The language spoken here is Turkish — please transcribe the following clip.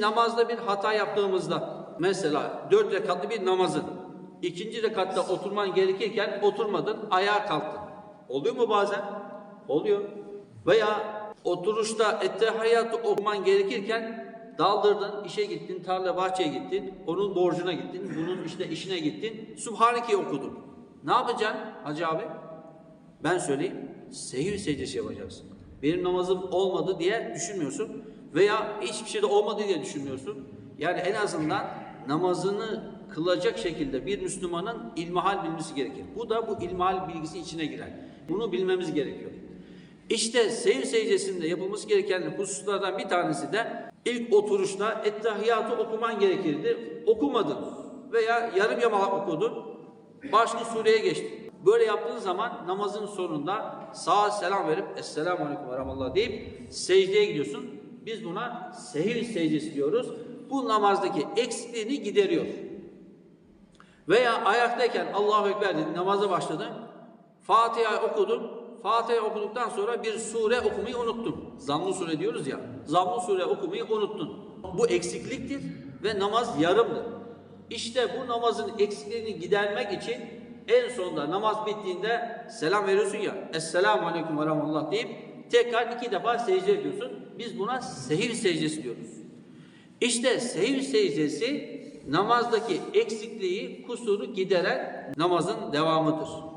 Namazda bir hata yaptığımızda mesela dört rekatlı bir namazın ikinci rekatta oturman gerekirken oturmadın, ayağa kalktın. Oluyor mu bazen? Oluyor. Veya oturuşta ettehiyyatı okuman gerekirken daldırdın, işe gittin, tarla bahçeye gittin, onun borcuna gittin, bunun işte işine gittin, Subhaneke'yi okudun. Ne yapacaksın Hacı abi? Ben söyleyeyim, sehir secdesi yapacaksın. Benim namazım olmadı diye düşünmüyorsun veya hiçbir şey de olmadı diye düşünmüyorsun. Yani en azından namazını kılacak şekilde bir Müslümanın ilmihal bilmesi gerekir. Bu da bu ilmihal bilgisi içine girer. Bunu bilmemiz gerekiyor. İşte seyir secdesinde yapılması gereken hususlardan bir tanesi de ilk oturuşta ettehiyatı okuman gerekirdi. Okumadın veya yarım yamalak okudun, başka sureye geçtin. Böyle yaptığın zaman namazın sonunda sağa selam verip Esselamu Aleyküm ve Rahmetullah deyip secdeye gidiyorsun. Biz buna sehir secdesi diyoruz. Bu namazdaki eksikliğini gideriyor. Veya ayaktayken Allahu Ekber dedin, namaza başladın. Fatiha okudun. Fatiha okuduktan sonra bir sure okumayı unuttun. Zammı sure diyoruz ya. Zammı sure okumayı unuttun. Bu eksikliktir ve namaz yarımdır. İşte bu namazın eksikliğini gidermek için en sonunda namaz bittiğinde selam veriyorsun ya. Esselamu Aleyküm ve Rahmetullah deyip tekrar iki defa secde ediyorsun. Biz buna sehir secdesi diyoruz. İşte sehir secdesi namazdaki eksikliği, kusuru gideren namazın devamıdır.